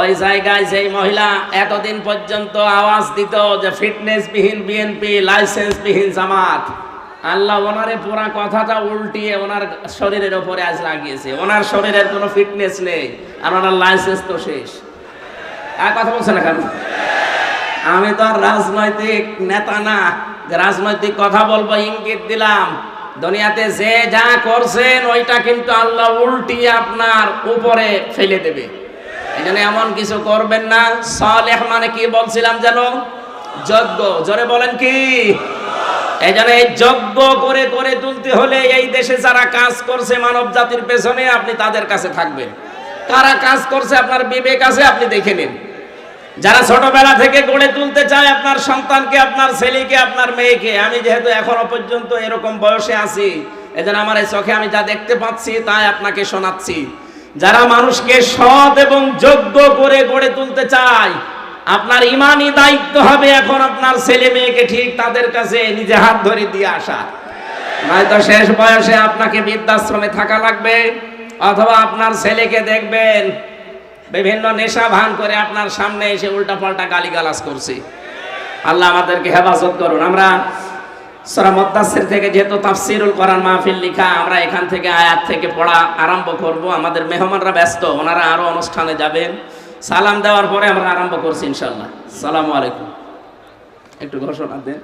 ওই জায়গায় যেই মহিলা এতদিন পর্যন্ত আওয়াজ দিত যে ফিটনেস বিহীন বিএনপি লাইসেন্স বিহীন জামাত। আল্লাহ ওনারে পুরা কথাটা উল্টিয়ে ওনার শরীরের ওপরে আজ লাগিয়েছে। ওনার শরীরের কোনো ফিটনেস নেই আর ওনার লাইসেন্স তো শেষ। আর কথা বলছে না কেন? আমি তো আর রাজনৈতিক নেতা না। রাজনৈতিক কথা বলব, ইঙ্গিত দিলাম। দুনিয়াতে যে যা করছেন, ওইটা কিন্তু আল্লাহ উল্টিয়ে আপনার উপরে ফেলে দেবে। এই এমন কিছু করবেন না। সালেহ মানে কি বলছিলাম যেন? যজ্ঞ। জোরে বলেন কি? এই এই যজ্ঞ করে করে তুলতে হলে এই দেশে যারা কাজ করছে মানব জাতির পেছনে আপনি তাদের কাছে থাকবেন। কারা কাজ করছে, আপনার বিবেক আছে, আপনি দেখে নিন। যারা ছোটবেলা থেকে গড়ে তুলতে চায় আপনার সন্তানকে, আপনার ছেলেকে, আপনার মেয়েকে, আমি যেহেতু এখনও পর্যন্ত এরকম বয়সে আছি, এজন্য আমার এই চোখে আমি যা দেখতে পাচ্ছি, তাই আপনাকে শোনাচ্ছি। যারা মানুষকে সৎ এবং যোগ্য করে গড়ে তুলতে চায়, আপনার ইমানই দায়িত্ব হবে এখন আপনার ছেলে মেয়েকে ঠিক তাদের কাছে নিজে হাত ধরে দিয়ে আসা। নয়তো শেষ বয়সে আপনাকে বৃদ্ধাশ্রমে থাকা লাগবে, অথবা আপনার ছেলেকে দেখবেন বিভিন্ন নেশা ভান করে আপনার সামনে এসে উল্টা পাল্টা গালিগালাজ করছে। আল্লাহ আমাদেরকে হেফাজত করুন। আমরা সূরা মুদ্দাসসির থেকে যেহেতু তাফসিরুল কোরআন মাহফিল লিখা, আমরা এখান থেকে আয়াত থেকে পড়া আরম্ভ করব। আমাদের মেহমানরা ব্যস্ত, ওনারা আরও অনুষ্ঠানে যাবেন। সালাম দেওয়ার পরে আমরা আরম্ভ করছি ইনশাল্লাহ সালামু আলাইকুম। একটু ঘোষণা দেন।